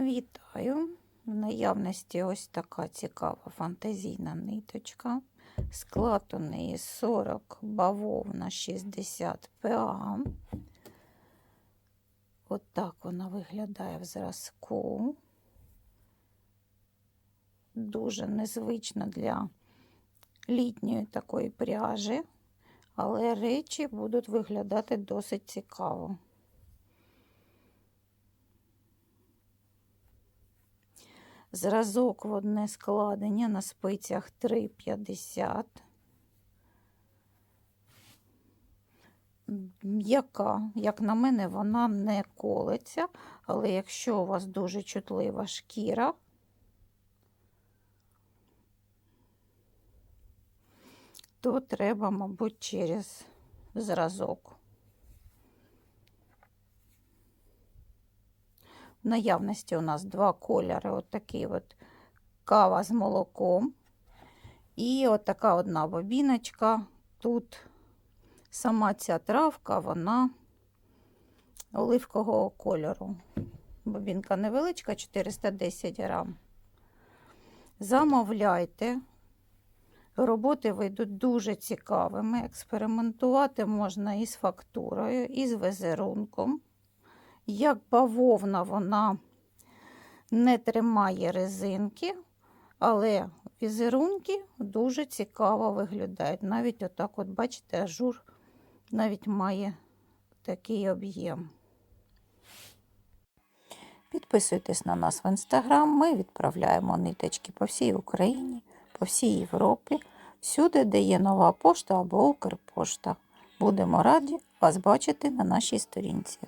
Вітаю! В наявності ось така цікава фантазійна ниточка. Склад у неї 40 бавовна 60 ПА. От вона виглядає в зразку. Дуже незвично для літньої такої пряжі, але речі будуть виглядати досить цікаво. Зразок в одне складення на спицях 3,50. М'яка, як на мене, вона не колеться, але якщо у вас дуже чутлива шкіра, то треба, мабуть, через зразок. Наявності у нас два кольори: от от кава з молоком. І от одна бобіночка. Тут сама ця травка, вона оливкового кольору. Бобінка невеличка, 410 грам. Замовляйте. Роботи вийдуть дуже цікавими. Експериментувати можна із фактурою, і з візерунком. Як бавовна, вона не тримає резинки, але візерунки дуже цікаво виглядають. Навіть отак, от, бачите, ажур навіть має такий об'єм. Підписуйтесь на нас в інстаграм. Ми відправляємо ниточки по всій Україні, по всій Європі, всюди, де є нова пошта або Укрпошта. Будемо раді вас бачити на нашій сторінці.